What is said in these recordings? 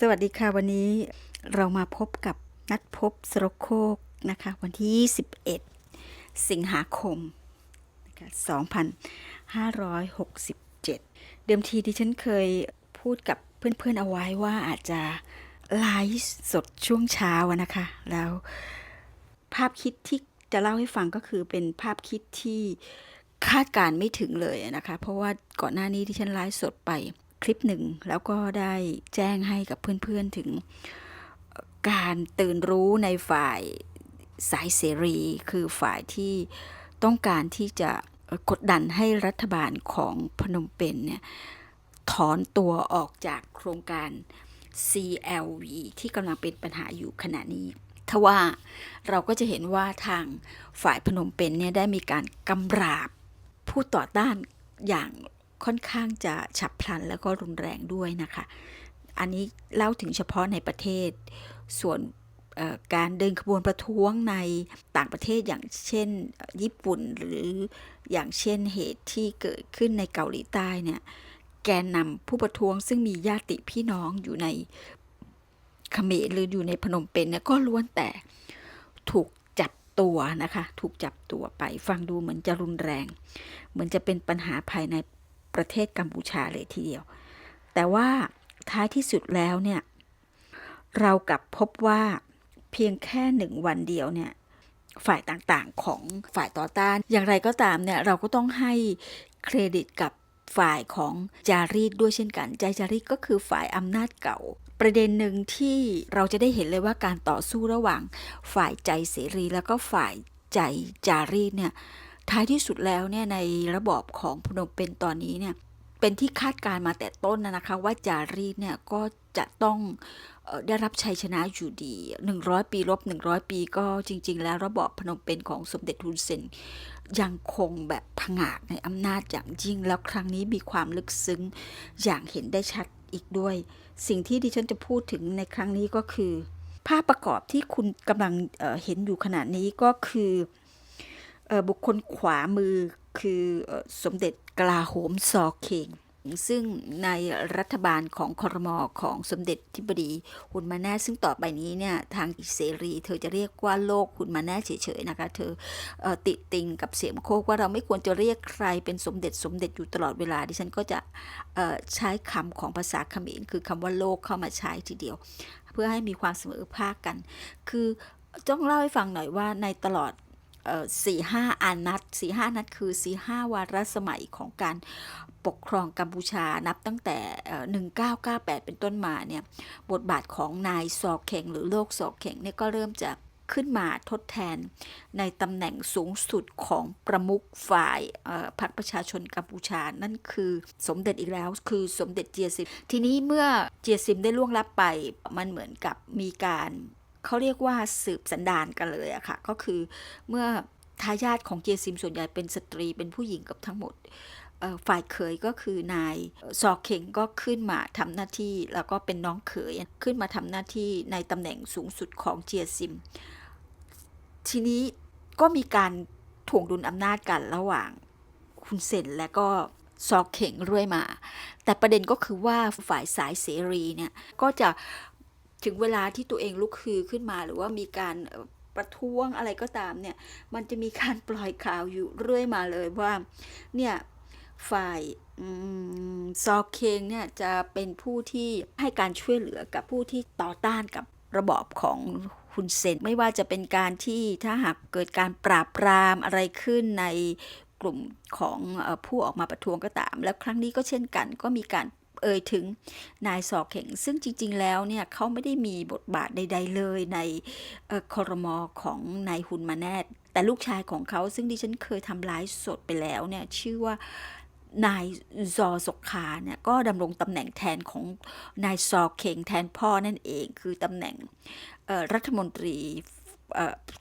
สวัสดีค่ะวันนี้เรามาพบกับนัดพบสโรโคกนะคะ วันที่ 21 สิงหาคมนะคะ2567 เดิมทีที่ฉันเคยพูดกับเพื่อนๆเอาไว้ว่าอาจจะไลฟ์สดช่วงเช้านะคะ แล้วภาพคิดที่จะเล่าให้ฟังก็คือเป็นภาพคิดที่คาดการณ์ไม่ถึงเลยนะคะ เพราะว่าก่อนหน้านี้ที่ฉันไลฟ์สดไป คลิปหนึ่ง แล้วก็ได้แจ้งให้กับเพื่อนๆถึงการตื่นรู้ในฝ่ายสายเสรี คือฝ่ายที่ต้องการที่จะกดดันให้รัฐบาลของพนมเปญเนี่ยถอนตัวออกจากโครงการ CLV ที่กำลังเป็นปัญหาอยู่ขณะนี้ทว่าเราก็จะเห็นว่าทางฝ่ายพนมเปญเนี่ยได้มีการกำราบผู้ต่อต้านอย่าง ค่อนข้างจะฉับพลันแล้วก็รุนแรงด้วยนะคะ อันนี้เล่าถึงเฉพาะในประเทศ ส่วนการเดินขบวนประท้วงในต่างประเทศอย่างเช่นญี่ปุ่นหรืออย่างเช่นเหตุที่เกิดขึ้นในเกาหลีใต้เนี่ยแกนนำผู้ประท้วงซึ่งมีญาติพี่น้องอยู่ในเขมรหรืออยู่ในพนมเปญเนี่ยก็ล้วนแต่ถูกจับตัวนะคะ ถูกจับตัวไปฟังดูเหมือนจะรุนแรง เหมือนจะเป็นปัญหาภายใน ประเทศกัมพูชาเลยทีเดียว แต่ว่าท้ายที่สุดแล้วเนี่ย เรากลับพบว่าเพียงแค่หนึ่งวันเดียวเนี่ย ฝ่ายต่างๆของฝ่ายต่อต้าน อย่างไรก็ตามเนี่ยเราก็ต้องให้เครดิตกับฝ่ายของจารีตด้วยเช่นกัน ใจจารีตก็คือฝ่ายอำนาจเก่า ประเด็นหนึ่งที่เราจะได้เห็นเลยว่าการต่อสู้ระหว่างฝ่ายใจเสรีแล้วก็ฝ่ายใจจารีตเนี่ย ท้ายที่สุดแล้วเนี่ยในระบอบของพนมเปญตอนนี้เนี่ยเป็นที่คาดการมาแต่ต้นนะนะคะว่าจารีตเนี่ยก็จะต้องได้รับชัยชนะอยู่ดี 100 ปีลบ 100 ปีก็จริง ๆ แล้วระบอบพนมเปญของสมเด็จฮุนเซนยังคงแบบผงาดในอำนาจอย่างยิ่ง แล้วครั้งนี้มีความลึกซึ้งอย่างเห็นได้ชัดอีกด้วย สิ่งที่ดิฉันจะพูดถึงในครั้งนี้ก็คือ ภาพประกอบที่คุณกำลังเเห็นอยู่ขณะนี้ก็คือ บุคคลขวามือคือสมเด็จกลาโหมซอเคงซึ่งในรัฐบาลของคอรมอของสมเด็จทิบดีฮุนมาแน่ซึ่งต่อไปนี้เนี่ยทางอิเสรี เธอจะเรียกว่าโลกฮุนมาแน่เฉยๆนะคะเธอเอติติงกับเสียงโคกว่าเราไม่ควรจะเรียกใครเป็นสมเด็จสมเด็จอยู่ตลอดเวลาดิฉันก็จะใช้คำของภาษาเขมรคือคำว่าโลกเข้ามาใช้ทีเดียว เพื่อให้มีความเสมอภาคกัน คือต้องเล่าให้ฟังหน่อยว่าในตลอด สี่ห้าอานัดสี่ห้านัดคือสี่ห้าวาระสมัยของการปกครองกัมพูชานับตั้งแต่หนึ่งเก้าเก้าแปดเป็นต้นมาเนี่ยบทบาทของนายซอกเข่งหรือโลกซอกเข่งเนี่ยก็เริ่มจะขึ้นมาทดแทนในตำแหน่งสูงสุดของประมุขฝ่ายพรรคประชาชนกัมพูชา นั่นคือสมเด็จอีกแล้วคือสมเด็จเจียซิม ทีนี้เมื่อเจียซิมได้ล่วงลับไป มันเหมือนกับมีการ เขาเรียกว่าสืบสันดานกันเลยอะค่ะ ก็คือเมื่อทายาทของเจซิมส่วนใหญ่เป็นสตรีเป็นผู้หญิงกับทั้งหมดฝ่ายเขยก็คือนายซอเข่งก็ขึ้นมาทำหน้าที่แล้วก็เป็นน้องเขยขึ้นมาทำหน้าที่ในตำแหน่งสูงสุดของเจียซิม ทีนี้ก็มีการถ่วงดุลอำนาจกันระหว่างคุณเซนและก็ซอเข่งเรื่อยมา แต่ประเด็นก็คือว่าฝ่ายสายเสรีเนี่ยก็จะ ถึงเวลาที่ตัวเองลุกฮือขึ้นมาหรือว่ามีการประท้วงอะไรก็ตามเนี่ย มันจะมีการปล่อยข่าวอยู่เรื่อยมาเลยว่า เนี่ย ฝ่ายอซอเคงเนี่ยจะเป็นผู้ที่ให้การช่วยเหลือกับผู้ที่ต่อต้านกับระบอบของฮุนเซนไม่ว่าจะเป็นการที่ถ้าหากเกิดการปราบปรามอะไรขึ้นในกลุ่มของผู้ออกมาประท้วงก็ตาม แล้วครั้งนี้ก็เช่นกัน ก็มีการ เอ่ยถึงนายซอเข่ง ซึ่งจริง ๆ แล้วเนี่ยเขาไม่ได้มีบทบาทใด ๆ เลยในคอรมอของนายฮุนมาแนตแต่ลูกชายของเขาซึ่งดิฉันเคยทำไลฟ์สดไปแล้วเนี่ยชื่อว่านายซอสกคาเนี่ยก็ดำรงตำแหน่งแทนของนายซอเคงแทนพ่อนั่นเอง คือตำแหน่งรัฐมนตรี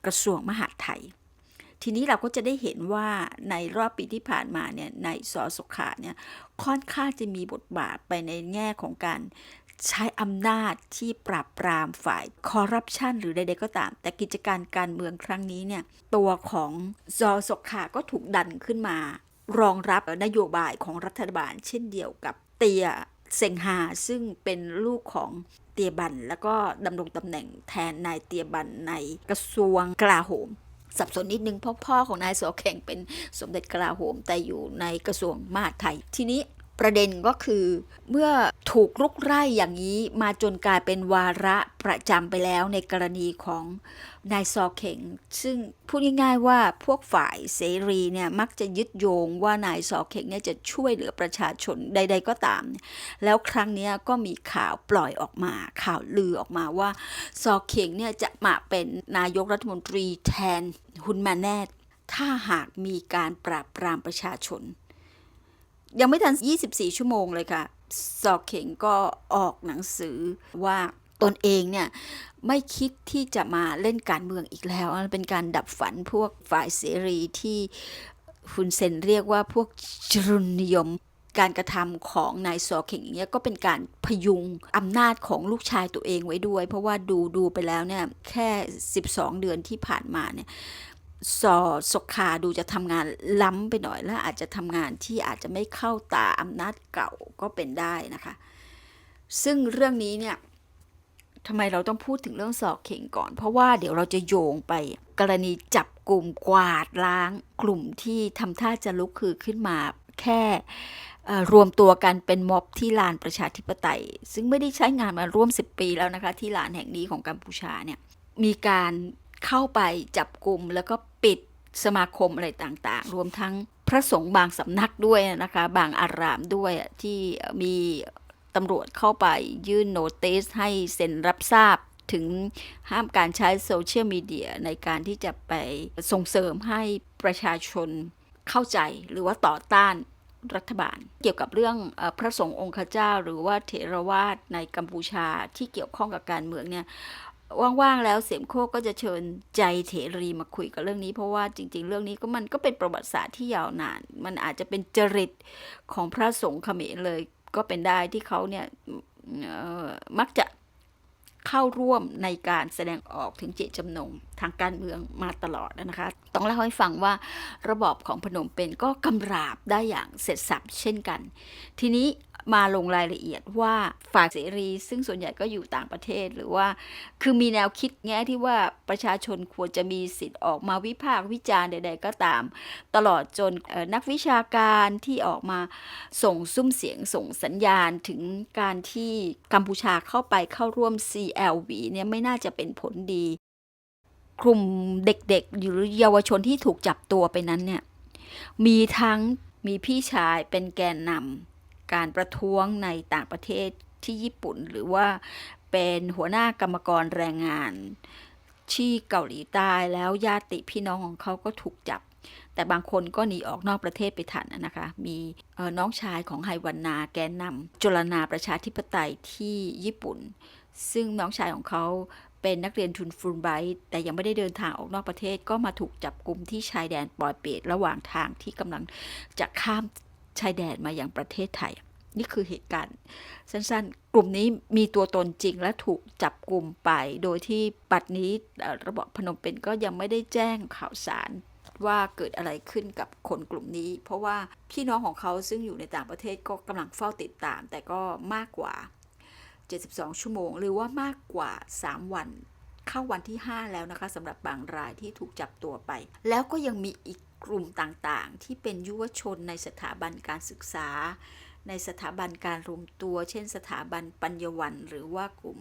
กระทรวงมหาดไทย ทีนี้เราก็จะได้เห็นว่าในรอบปีที่ผ่านมาเนี่ยในายซอสกคาเนี่ยค่อนข้างจะมีบทบาทไปในแง่ของการใช้อำนาจที่ปราบปรามฝ่ายคอร์รัปชันหรือใดๆก็ตาม แต่กิจการการเมืองครั้งนี้เนี่ยตัวของซอสกคาก็ถูกดันขึ้นมา รองรับนโยบายของรัฐบาล เช่นเดียวกับเตียเซงฮาซึ่งเป็นลูกของเตียบัน แล้วก็ดำรงตำแหน่งแทนนายเตียบันในกระทรวงกลาโหม สับสนนิดนึงเพราะพ่อของนายโสเข่งเป็นสมเด็จกลาโหมแต่อยู่ในกระทรวงมหาดไทย ทีนี้ประเด็นก็คือ เมื่อถูกลุกไล่อย่างนี้มาจนกลายเป็นวาระประจำไปแล้วในกรณีของนายซอเข่ง ซึ่งพูดง่ายๆว่าพวกฝ่ายเสรีเนี่ยมักจะยึดโยงว่านายซอเข่งเนี่ยจะช่วยเหลือประชาชนใด ๆก็ตาม แล้วครั้งนี้ก็มีข่าวปล่อยออกมา ข่าวลือออกมาว่าซอเข่งเนี่ยจะมาเป็นนายกรัฐมนตรีแทน ฮุนมาแนตถ้าหากมีการปราบปรามประชาชน ยังไม่ทัน 24 ชั่วโมงเลยค่ะซอกเข่งก็ออกหนังสือว่าตนเองเนี่ยไม่คิดที่จะมาเล่นการเมืองอีกแล้ว เป็นการดับฝันพวกฝ่ายเสรีที่ฮุนเซนเรียกว่าพวกจรุนนิยมการกระทำของนายซอเข่งอย่างเงี้ยก็เป็นการพยุงอำนาจของลูกชายตัวเองไว้ด้วย เพราะว่าดูดูไปแล้วเนี่ยแค่ 12 เดือนที่ผ่านมาเนี่ย สอสกคาดูจะทำงานล้ำไปหน่อย และอาจจะทำงานที่อาจจะไม่เข้าตาอำนาจเก่าก็เป็นได้นะคะ ซึ่งเรื่องนี้เนี่ยทำไมเราต้องพูดถึงเรื่องสอกเข่งก่อน เพราะว่าเดี๋ยวเราจะโยงไป กรณีจับกลุ่มกวาดล้าง กลุ่มที่ทำท่าจะลุกคือขึ้นมาแค่รวมตัวกันเป็นม็อบที่ลานประชาธิปไตย ซึ่งไม่ได้ใช้งานมาร่วม 10 ปีแล้วนะคะ ที่ลานแห่งนี้ของกัมพูชาเนี่ยมีการ เข้าไปจับกลุ่มแล้วก็ปิดสมาคมอะไรต่างๆ รวมทั้งพระสงฆ์บางสำนักด้วยนะคะ บางอารามด้วยที่มีตำรวจเข้าไปยื่นโนติสให้เซ็นรับทราบถึงห้ามการใช้โซเชียลมีเดียในการที่จะไปส่งเสริมให้ประชาชนเข้าใจหรือว่าต่อต้านรัฐบาล เกี่ยวกับเรื่องพระสงฆ์องค์เจ้า หรือว่าเถรวาทในกัมพูชาที่เกี่ยวข้องกับการเมืองเนี่ย ว่างๆแล้วเสียมโคกก็จะเชิญใจเถรีมาคุยกับเรื่องนี้ เพราะว่าจริง ๆ เรื่องนี้ก็มันก็เป็นประวัติศาสตร์ที่ยาวนาน มันอาจจะเป็นจริตของพระสงฆ์เขมรเลยก็เป็นได้ที่เขาเนี่ยมักจะเข้าร่วมในการแสดงออกถึงเจตจำนงทางการเมืองมาตลอดนะคะ ต้องเล่าให้ฟังว่าระบอบของพนมเปญก็กำราบได้อย่างเสร็จสับเช่นกัน ทีนี้ มาลงรายละเอียดว่าฝ่ายเสรี ซึ่งส่วนใหญ่ก็อยู่ต่างประเทศหรือว่า คือมีแนวคิดแง่ที่ว่าประชาชนควรจะมีสิทธิ์ออกมาวิพากษ์วิจารณ์ใด ๆ ก็ตาม ตลอดจนนักวิชาการที่ออกมาส่งซุ้มเสียงส่งสัญญาณถึงการที่กัมพูชาเข้าไปเข้าร่วม CLV เนี่ยไม่น่าจะเป็นผลดี กลุ่มเด็กๆหรือเยาวชนที่ถูกจับตัวไปนั้นเนี่ยมีทั้งมีพี่ชายเป็นแกนนำ การประท้วงในต่างประเทศที่ญี่ปุ่น หรือว่าเป็นหัวหน้ากรรมกรแรงงานที่เกาหลีใต้แล้วญาติพี่น้องของเขาก็ถูกจับ แต่บางคนก็หนีออกนอกประเทศไปทันนะคะ มีน้องชายของไฮวันนาแกนนำจุลนาประชาธิปไตยที่ญี่ปุ่น ซึ่งน้องชายของเขาเป็นนักเรียนทุนฟูลไบรท์แต่ยังไม่ได้เดินทางออกนอกประเทศก็มาถูกจับกลุ่มที่ชายแดนปอยเปตระหว่างทางที่กำลังจะข้าม ชายแดนมาอย่างประเทศไทย นี่คือเหตุการณ์สั้นๆ กลุ่มนี้มีตัวตนจริงและถูกจับกลุ่มไป โดยที่ปัดนี้ระบบพนมเปญก็ยังไม่ได้แจ้งข่าวสารว่าเกิดอะไรขึ้นกับคนกลุ่มนี้ เพราะว่าพี่น้องของเขาซึ่งอยู่ในต่างประเทศก็กำลังเฝ้าติดตาม แต่ก็มากกว่า 72 ชั่วโมง หรือว่ามากกว่า 3 วัน เข้าวันที่ 5 แล้วนะคะสำหรับบางรายที่ถูกจับตัวไป แล้วก็ยังมีอีก กลุ่มต่างๆ ที่เป็นยุวชนในสถาบันการศึกษา ในสถาบันการรวมตัว เช่น สถาบันปัญญวันหรือว่ากลุ่ม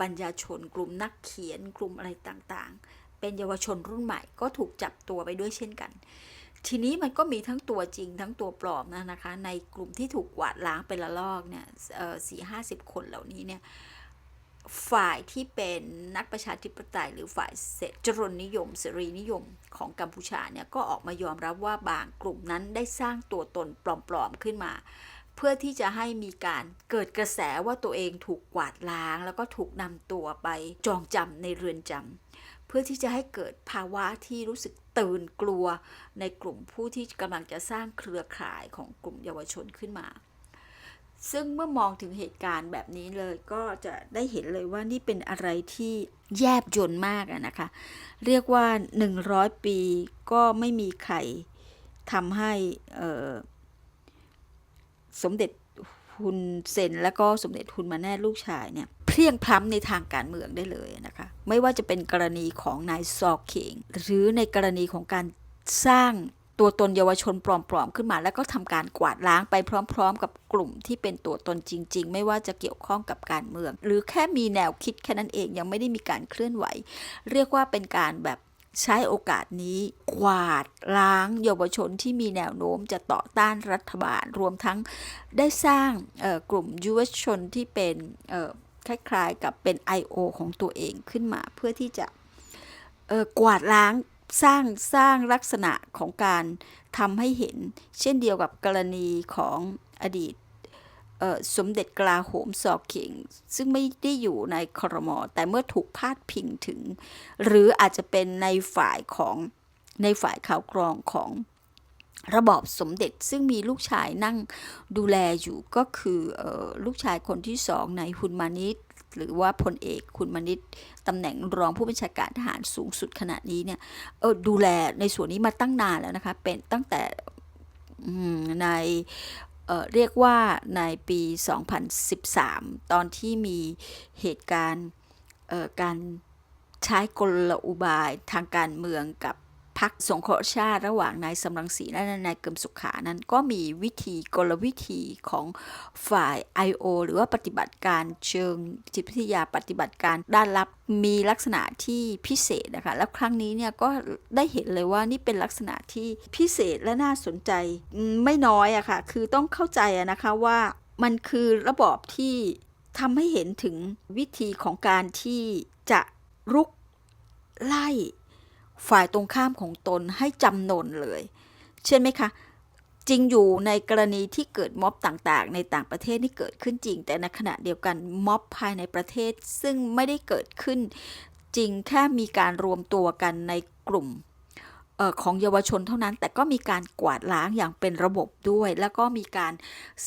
ปัญญาชน กลุ่มนักเขียน กลุ่มอะไรต่างๆ เป็นเยาวชนรุ่นใหม่ก็ถูกจับตัวไปด้วยเช่นกัน ทีนี้มันก็มีทั้งตัวจริงทั้งตัวปลอมนะนะคะ ในกลุ่มที่ถูกกวาดล้างเป็นละลอกเนี่ยสี่ห้าสิบคนเหล่านี้เนี่ย ฝ่ายที่เป็นนักประชาธิปไตย หรือฝ่ายเสจรนนิยม เสรีนิยมของกัมพูชาเนี่ยก็ออกมายอมรับว่าบางกลุ่มนั้นได้สร้างตัวตนปลอมๆขึ้นมา เพื่อที่จะให้มีการเกิดกระแสว่าตัวเองถูกกวาดล้าง แล้วก็ถูกนำตัวไปจองจำในเรือนจำเพื่อที่จะให้เกิดภาวะที่รู้สึกตื่นกลัวในกลุ่มผู้ที่กำลังจะสร้างเครือข่ายของกลุ่มเยาวชนขึ้นมา ซึ่งเมื่อมองถึงเหตุการณ์แบบนี้เลยก็จะได้เห็นเลยว่านี่เป็นอะไรที่แยบยนมากนะคะ เรียกว่า 100 ปีก็ไม่มีใครทำให้สมเด็จฮุนเซนและก็สมเด็จฮุนมาแน่ลูกชายเนี่ยเพรียงพล้ำในทางการเมืองได้เลยนะคะ ไม่ว่าจะเป็นกรณีของนายซอเคงหรือในกรณีของการสร้าง ตัวตนเยาวชนปลอมๆขึ้นมา แล้วก็ทำการกวาดล้างไปพร้อม ๆ กับกลุ่มที่เป็นตัวตนจริง ๆ ไม่ว่าจะเกี่ยวข้องกับการเมือง หรือแค่มีแนวคิดแค่นั้นเองยังไม่ได้มีการเคลื่อนไหว เรียกว่าเป็นการแบบใช้โอกาสนี้กวาดล้างเยาวชนที่มีแนวโน้มจะต่อต้านรัฐบาล รวมทั้งได้สร้างกลุ่มยุวชนที่เป็นคล้ายๆกับเป็น I.O. ของตัวเองขึ้นมาเพื่อที่จะกวาดล้าง สร้างสร้างลักษณะของการทำให้เห็น เช่นเดียวกับกรณีของอดีตสมเด็จกลาโหมสอเข่ง ซึ่งไม่ได้อยู่ในครม แต่เมื่อถูกพาดพิงถึง หรืออาจจะเป็นในฝ่ายของในฝ่ายข่าวกรองของระบอบสมเด็จซึ่งมีลูกชายนั่งดูแลอยู่ก็คือออลูกชายคนที่สองในฮุนมานิต หรือว่าพลเอกคุณมานิตตำแหน่งรองผู้บัญชาการทหารสูงสุดขณะนี้เนี่ยเออดูแลในส่วนนี้มาตั้งนานแล้วนะคะเป็นตั้งแต่ในเเรียกว่าในปี 2013 ตอนที่มีเหตุการณ์การใช้กลอุบายทางการเมืองกับ พรรคสงเคราะห์ชาติระหว่างนายสำรังสีและนายเกิมสุขานั้นก็มีวิธีกลวิธีของฝ่าย I.O. หรือว่าปฏิบัติการเชิงจิตวิทยาปฏิบัติการด้านลับมีลักษณะที่พิเศษนะคะแล้วครั้งนี้เนี่ยก็ได้เห็นเลยว่านี่เป็นลักษณะที่พิเศษและน่าสนใจไม่น้อยอะค่ะคือต้องเข้าใจนะคะว่ามันคือระบอบที่ทำให้เห็นถึงวิธีของการที่จะรุกไล่ ฝ่ายตรงข้ามของตนให้จำนนเลย เช่นไหมคะ จริงอยู่ในกรณีที่เกิดม็อบต่างๆ ในต่างประเทศนี่เกิดขึ้นจริง แต่ในขณะเดียวกันม็อบภายในประเทศซึ่งไม่ได้เกิดขึ้น จริงแค่มีการรวมตัวกันในกลุ่ม ของเยาวชนเท่านั้น แต่ก็มีการกวาดล้างอย่างเป็นระบบด้วย แล้วก็มีการ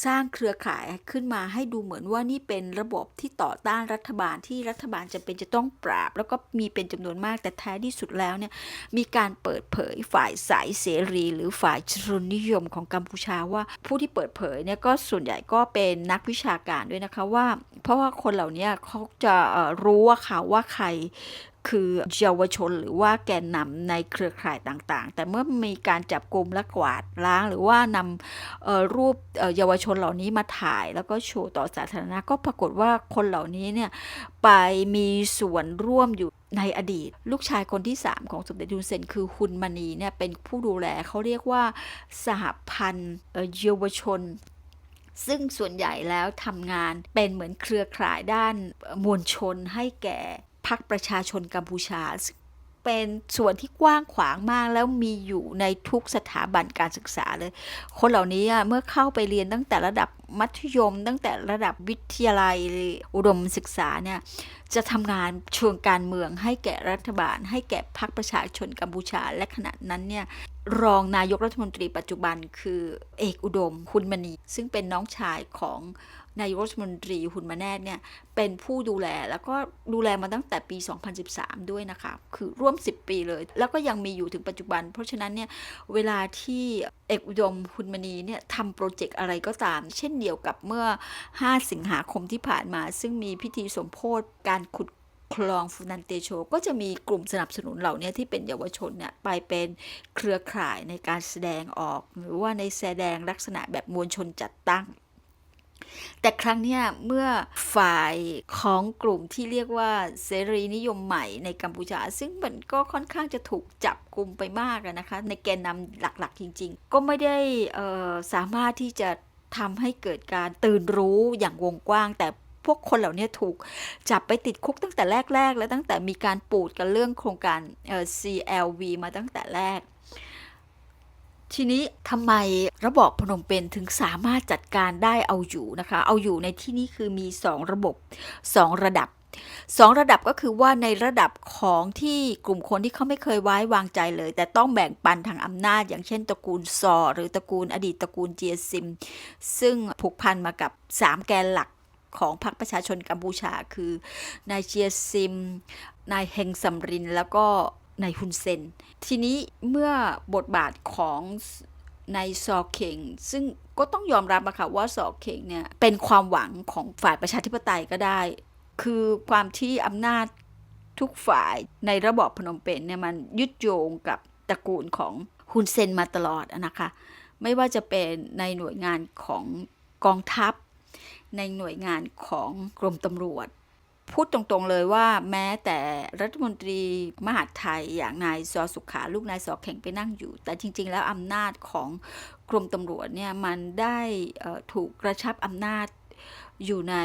สร้างเครือข่ายขึ้นมาให้ดูเหมือนว่านี่เป็นระบบที่ต่อต้านรัฐบาลที่รัฐบาลจำเป็นจะต้องปราบ แล้วก็มีเป็นจำนวนมากแต่ท้ายที่สุดแล้วเนี่ยมีการเปิดเผยฝ่ายสายเสรี หรือฝ่ายชนนิยมของกัมพูชาว่าผู้ที่เปิดเผยเนี่ยก็ส่วนใหญ่ก็เป็นนักวิชาการด้วยนะคะว่า เพราะว่าคนเหล่านี้เขาจะรู้ว่าค่ะว่าใคร คือเยาวชนหรือว่าแกนนำในเครือข่ายต่างๆ แต่เมื่อมีการจับกลุ่มและกวาดล้าง หรือว่านำรูปเยาวชนเหล่านี้มาถ่าย แล้วก็โชว์ต่อสาธารณะก็ปรากฏว่าคนเหล่านี้เนี่ยไปมีส่วนร่วมอยู่ในอดีต ลูกชายคนที่ 3 ของสมเด็จยุนเซนคือฮุนมานีเนี่ยเป็นผู้ดูแลเขาเรียกว่าสหพันธ์เอ่อเยาวชนซึ่งส่วนใหญ่แล้วทำงานเป็นเหมือนเครือข่ายด้านมวลชนให้แก่ พรรคประชาชนกัมพูชา เป็นส่วนที่กว้างขวางมากแล้วมีอยู่ในทุกสถาบันการศึกษาเลย คนเหล่านี้เมื่อเข้าไปเรียนตั้งแต่ระดับมัธยม ตั้งแต่ระดับวิทยาลัยอุดมศึกษาเนี่ยจะทำงานเชิงการเมืองให้แก่รัฐบาล ให้แก่พรรคประชาชนกัมพูชา และขณะนั้นเนี่ยรองนายกรัฐมนตรีปัจจุบันคือเอกอุดมคุณมณี ซึ่งเป็นน้องชายของ นายกรัฐมนตรีหุนมาแนตเนี่ยเป็นผู้ดูแลแล้วก็ดูแลมาตั้งแต่ปี 2013 ด้วยนะคะ คือร่วม 10 ปีเลย แล้วก็ยังมีอยู่ถึงปัจจุบัน เพราะฉะนั้นเนี่ยเวลาที่เอกอุดมคุณมณีเนี่ยทำโปรเจกต์อะไรก็ตาม เช่นเดียวกับเมื่อ 5 สิงหาคมที่ผ่านมา ซึ่งมีพิธีสมโพธิการขุดคลองฟูนันเตโช ก็จะมีกลุ่มสนับสนุนเหล่านี้ที่เป็นเยาวชนเนี่ยไปเป็นเครือข่ายในการแสดงออก หรือว่าในแสดงลักษณะแบบมวลชนจัดตั้ง แต่ครั้งนี้เมื่อฝ่ายของกลุ่มที่เรียกว่าเสรีนิยมใหม่ในกัมพูชา ซึ่งมันก็ค่อนข้างจะถูกจับกลุ่มไปมากนะคะ ในแกนนำหลักๆ จริง ๆ ก็ไม่ได้สามารถที่จะทำให้เกิดการตื่นรู้อย่างวงกว้าง แต่พวกคนเหล่านี้ถูกจับไปติดคุกตั้งแต่แรก ๆ แล้วตั้งแต่มีการปูดกันเรื่องโครงการ CLV มาตั้งแต่แรก ทีนี้ทำไมระบอบพนมเปญถึงสามารถจัดการได้เอาอยู่นะคะ เอาอยู่ในที่นี้คือมี 2 ระบบ 2 ระดับ2ระดับก็คือว่าในระดับของที่กลุ่มคนที่เขาไม่เคยไว้วางใจเลย แต่ต้องแบ่งปันทางอำนาจ อย่างเช่นตระกูลซอ หรือตระกูลอดีตตระกูลเจียซิม ซึ่งผูกพันมากับ 3 แกนหลักของพรรคประชาชนกัมพูชา คือนายเจียซิม นายเฮงซัมริน แล้วก็ นายฮุนเซน ทีนี้เมื่อบทบาทของนายซอเคงซึ่งก็ต้องยอมรับอะค่ะว่าซอเคงเนี่ยเป็นความหวังของฝ่ายประชาธิปไตยก็ได้ คือความที่อำนาจทุกฝ่ายในระบอบพนมเปญเนี่ยมันยึดโยงกับตระกูลของฮุนเซนมาตลอดนะคะไม่ว่าจะเป็นในหน่วยงานของกองทัพ ในหน่วยงานของกรมตำรวจ พูดตรงๆเลยว่าแม้แต่รัฐมนตรีมหาดไทยอย่างนายซอสุขา ลูกนายซอแข่งไปนั่งอยู่ แต่จริง ๆ แล้วอำนาจของกรมตำรวจเนี่ยมันได้ถูกกระชับอำนาจอยู่ใน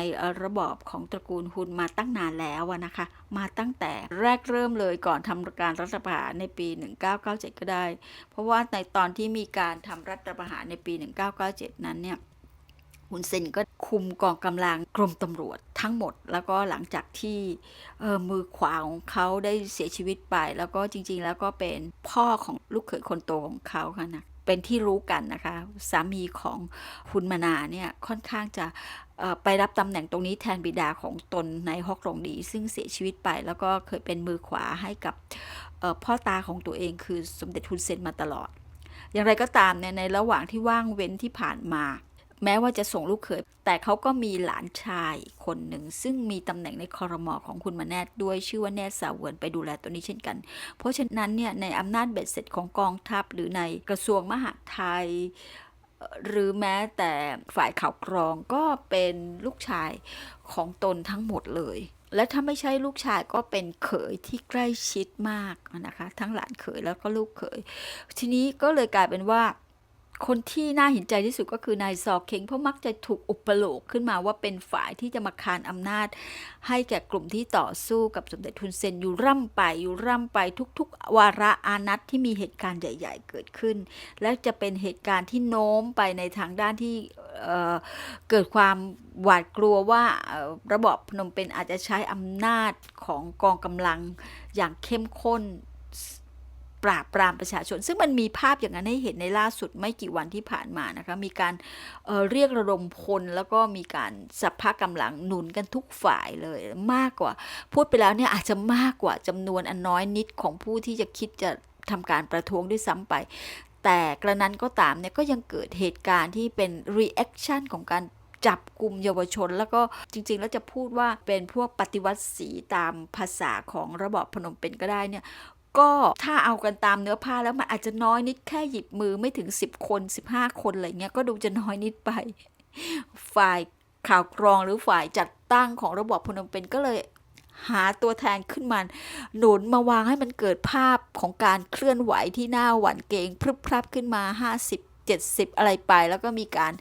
ระบอบของตระกูลฮุนมาตั้งนานแล้วนะคะ มาตั้งแต่แรกเริ่มเลยก่อนทำการรัฐประหารในปี 1997 ก็ได้ เพราะว่าในตอนที่มีการทำรัฐประหารในปี 1997 นั้นเนี่ย ฮุนเซนก็คุมกองกำลังกรมตำรวจทั้งหมด แล้วก็หลังจากที่เออมือขวาของเขาได้เสียชีวิตไป แล้วก็จริง ๆ แล้วก็เป็นพ่อของลูกเขยคนโตของเขาค่ะนะเป็นที่รู้กันนะคะ สามีของฮุนมานาเนี่ยค่อนข้างจะไปรับตำแหน่งตรงนี้แทนบิดาของตนในฮอกรองดี ซึ่งเสียชีวิตไป แล้วก็เคยเป็นมือขวาให้กับพ่อตาของตัวเองคือสมเด็จฮุนเซนมาตลอด อย่างไรก็ตามเนี่ยในระหว่างที่ว่างเว้นที่ผ่านมา แม้ว่าจะส่งลูกเขย แต่เขาก็มีหลานชายคนหนึ่ง ซึ่งมีตำแหน่งในคอรมอของคุณมาแนทด้วยชื่อว่าแนทสาวเวิร์นไปดูแลตัวนี้เช่นกัน เพราะฉะนั้นเนี่ยในอำนาจเบ็ดเสร็จของกองทัพหรือในกระทรวงมหาดไทยหรือแม้แต่ฝ่ายข่าวกรองก็เป็นลูกชายของตนทั้งหมดเลย และถ้าไม่ใช่ลูกชายก็เป็นเขยที่ใกล้ชิดมากนะคะ ทั้งหลานเขยแล้วก็ลูกเขย ทีนี้ก็เลยกลายเป็นว่า คนที่น่าเห็นใจที่สุดก็คือนายซอเคงเพราะมักจะถูกอุปโลกขึ้นมาว่าเป็นฝ่ายที่จะมาคานอำนาจ ให้แก่กลุ่มที่ต่อสู้กับสมเด็จทุนเซนอยู่ร่ำไปอยู่ร่ำไปทุกๆ วาระอานัตที่มีเหตุการณ์ใหญ่ ๆ เกิดขึ้น และจะเป็นเหตุการณ์ที่โน้มไปในทางด้านที่เเกิดความหวาดกลัวว่าระบอบพนมเปญอาจจะใช้อำนาจของกองกำลังอย่างเข้มข้น ปราบปรามประชาชน ซึ่งมันมีภาพอย่างนั้นให้เห็นในล่าสุดไม่กี่วันที่ผ่านมานะคะมีการเเรียกระดมพลแล้วก็มีการสัพพะกำลังหนุนกันทุกฝ่ายเลยมากกว่า พูดไปแล้วเนี่ยอาจจะมากกว่าจำนวนอันน้อยนิดของผู้ที่จะคิดจะทำการประท้วงด้วยซ้ำไปแต่กระนั้นก็ตามเนี่ยก็ยังเกิดเหตุการณ์ที่เป็น reaction ของการจับกลุ่มเยาวชน แล้วก็จริง ๆ แล้วจะพูดว่าเป็นพวกปฏิวัติสีตามภาษาของระบอบพนมเปญก็ได้เนี่ย ก็ถ้าเอากันตามเนื้อผ้าแล้วมันอาจจะน้อยนิดแค่หยิบมือไม่ถึง 10 คน 15 คนอะไรเงี้ยก็ดูจะน้อยนิดไป ฝ่ายข่าวกรองหรือฝ่ายจัดตั้งของระบบพนมเปญก็เลยหาตัวแทนขึ้นมา หนุนมาวางให้มันเกิดภาพของการเคลื่อนไหวที่หน้าหวั่นเกรงพรึบพรับขึ้นมา 50 70 อะไรไป แล้วก็มีการ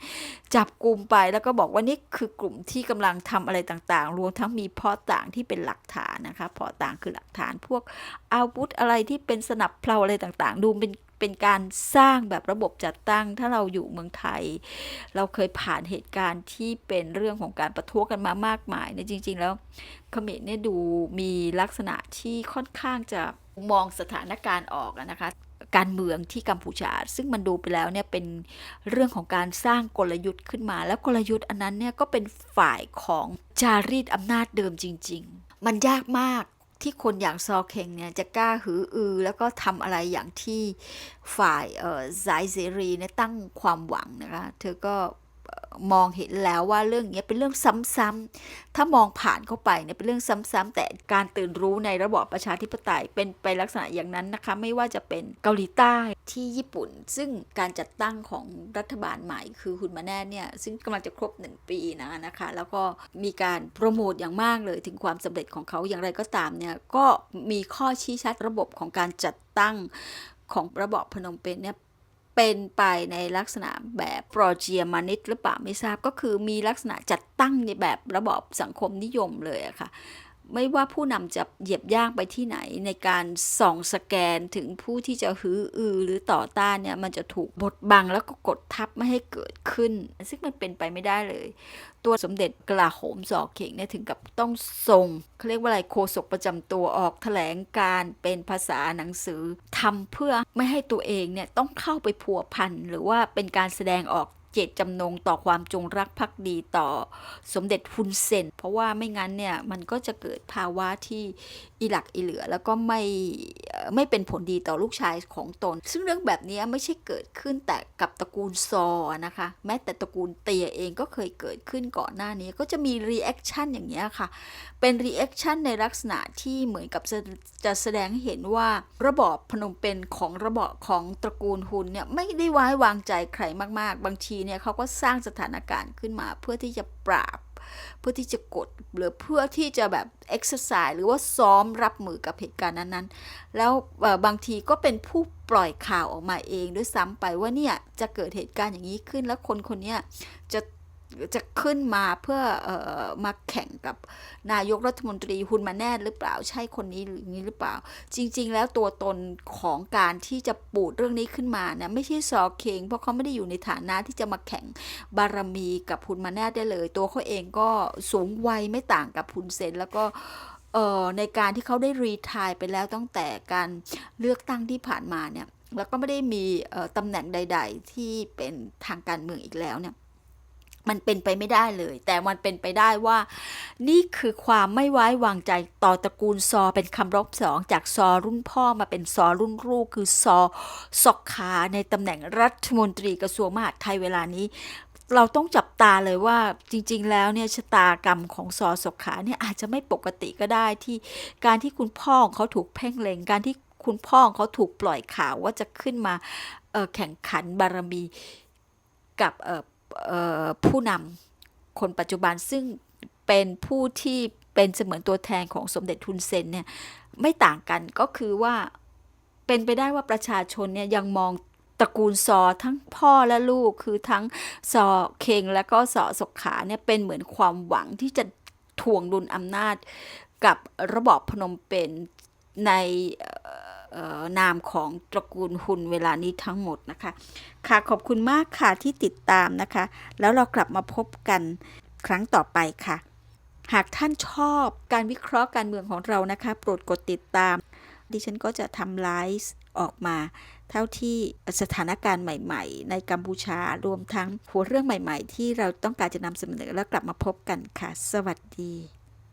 จับกลุ่มไป แล้วก็บอกว่านี่คือกลุ่มที่กำลังทำอะไรต่างๆ รวมทั้งมีพาะต่างที่เป็นหลักฐานนะคะพาะต่างคือหลักฐานพวกอาวุธอะไรที่เป็นสนับเพลาอะไรต่างๆ ดูเป็นเป็นการสร้างแบบระบบจัดตั้ง ถ้าเราอยู่เมืองไทย เราเคยผ่านเหตุการณ์ที่เป็นเรื่องของการประท้วงกันมามากมายเนี่ยจริง ๆ แล้วเขมรเนี่ยดูมีลักษณะที่ค่อนข้างจะมองสถานการณ์ออกนะคะ การเมืองที่กัมพูชา ซึ่งมันดูไปแล้วเนี่ยเป็นเรื่องของการสร้างกลยุทธ์ขึ้นมา แล้วกลยุทธ์อันนั้นเนี่ยก็เป็นฝ่ายของจารีตอำนาจเดิมจริง ๆ มันยากมากที่คนอย่างซอเคงเนี่ยจะกล้าหืออือ แล้วก็ทำอะไรอย่างที่ฝ่ายเอ่อสายเสรีเนี่ยตั้งความหวังนะคะ เธอก็ มองเห็นแล้วว่าเรื่องเนี้ยเป็นเรื่องซ้ำๆ ถ้ามองผ่านเข้าไปเนี่ยเป็นเรื่องซ้ำๆ แต่การตื่นรู้ในระบอบประชาธิปไตยเป็นไปลักษณะอย่างนั้นนะคะ ไม่ว่าจะเป็นเกาหลีใต้ที่ญี่ปุ่น ซึ่งการจัดตั้งของรัฐบาลใหม่คือฮุนมาแน่เนี่ย ซึ่งกำลังจะครบหนึ่งปีนะนะคะ แล้วก็มีการโปรโมทอย่างมากเลยถึงความสำเร็จของเขาอย่างไรก็ตามเนี่ยก็มีข้อชี้ชัดระบบของการจัดตั้งของระบอบพนมเปญเนี่ย เป็นไปในลักษณะแบบโปรเจียมานิตหรือเปล่าไม่ทราบก็คือมีลักษณะจัดตั้งในแบบระบอบสังคมนิยมเลยอะค่ะ ไม่ว่าผู้นำจะเหยียบย่างไปที่ไหนในการส่องสแกนถึงผู้ที่จะฮืออือหรือต่อต้านเนี่ยมันจะถูกบดบังแล้วก็กดทับไม่ให้เกิดขึ้น ซึ่งมันเป็นไปไม่ได้เลย ตัวสมเด็จกลาโหมสอเข่งเนี่ยถึงกับต้องส่งเขาเรียกว่าอะไรโฆษกประจำตัวออกแถลงการเป็นภาษาหนังสือทำเพื่อไม่ให้ตัวเองเนี่ยต้องเข้าไปพัวพันหรือว่าเป็นการแสดงออก เจตจำนงต่อความจงรักภักดีต่อสมเด็จฮุนเซน เพราะว่าไม่งั้นเนี่ยมันก็จะเกิดภาวะที่อีหลักอีเหลือ แล้วก็ไม่ไม่เป็นผลดีต่อลูกชายของตน ซึ่งเรื่องแบบนี้ไม่ใช่เกิดขึ้นแต่กับตระกูลซอนะคะ แม้แต่ตระกูลเตียเองก็เคยเกิดขึ้นก่อนหน้านี้ ก็จะมีรีแอคชั่นอย่างเงี้ค่ะ เป็นรีแอคชั่นในลักษณะที่เหมือนกับจะจะแสดงให้เห็นว่าระบอบพนมเปญของระบอบของตระกูลฮุนเนี่ยไม่ได้ไว้วางใจใครมาก ๆ บางทีเนี่ยเขาก็สร้างสถานการณ์ขึ้นมาเพื่อที่จะปราบ เพื่อที่จะกดหรือเพื่อที่จะแบบเอ็กซ์ไซส์หรือว่าซ้อมรับมือกับเหตุการณ์นั้นๆ แล้วบางทีก็เป็นผู้ปล่อยข่าวออกมาเองด้วยซ้ำไปว่าเนี่ยจะเกิดเหตุการณ์อย่างนี้ขึ้นแล้วคนคนนี้จะ จะขึ้นมาเพื่อเออมาแข่งกับนายกรัฐมนตรีฮุนมาแน่หรือเปล่าใช่คนนี้หรือนี้หรือเปล่า จริง ๆ แล้วตัวตนของการที่จะปูดเรื่องนี้ขึ้นมาเนี่ยไม่ใช่ซอเคงเพราะเขาไม่ได้อยู่ในฐานะที่จะมาแข่งบารมีกับฮุนมาแน่ได้เลย ตัวเขาเองก็สูงวัยไม่ต่างกับฮุนเซนแล้วก็ในการที่เขาได้รีทายไปแล้วตั้งแต่การเลือกตั้งที่ผ่านมาเนี่ยแล้วก็ไม่ได้มีตำแหน่งใด ๆ ที่เป็นทางการเมืองอีกแล้วเนี่ย มันเป็นไปไม่ได้เลย แต่มันเป็นไปได้ว่า นี่คือความไม่ไว้วางใจต่อตระกูลซอเป็นคำรบสองจากซอรุ่นพ่อมาเป็นซอรุ่นลูกคือซอสอกขาในตำแหน่งรัฐมนตรีกระทรวงมหาดไทยเวลานี้ เราต้องจับตาเลยว่าจริง ๆ แล้วเนี่ยชะตากรรมของซอสกขาเนี่ยอาจจะไม่ปกติก็ได้ที่การที่คุณพ่อของเขาถูกเพ่งเล็งการที่คุณพ่อของเขาถูกปล่อยข่าวว่าจะขึ้นมาแข่งขันบารมีกับ ผู้นำคนปัจจุบันซึ่งเป็นผู้ที่เป็นเสมือนตัวแทนของสมเด็จทุนเซนเนี่ยไม่ต่างกันก็คือว่าเป็นไปได้ว่าประชาชนเนี่ยยังมองตระกูลซอทั้งพ่อและลูกคือทั้งซอเคงและก็ซอสกขาเนี่ยเป็นเหมือนความหวังที่จะทวงดุลอำนาจกับระบอบพนมเปญในเนามของตระกูลฮุนเวลานี้ทั้งหมดนะคะ ค่ะขอบคุณมากค่ะที่ติดตามนะคะ แล้วเรากลับมาพบกันครั้งต่อไปค่ะ หากท่านชอบการวิเคราะห์การเมืองของเรานะคะ โปรดกดติดตาม ดิฉันก็จะทำไลฟ์ออกมาเท่าที่สถานการณ์ใหม่ ๆ ในกัมพูชารวมทั้งหัวเรื่องใหม่ ๆ ที่เราต้องการจะนำเสนอแล้วกลับมาพบกันค่ะ สวัสดี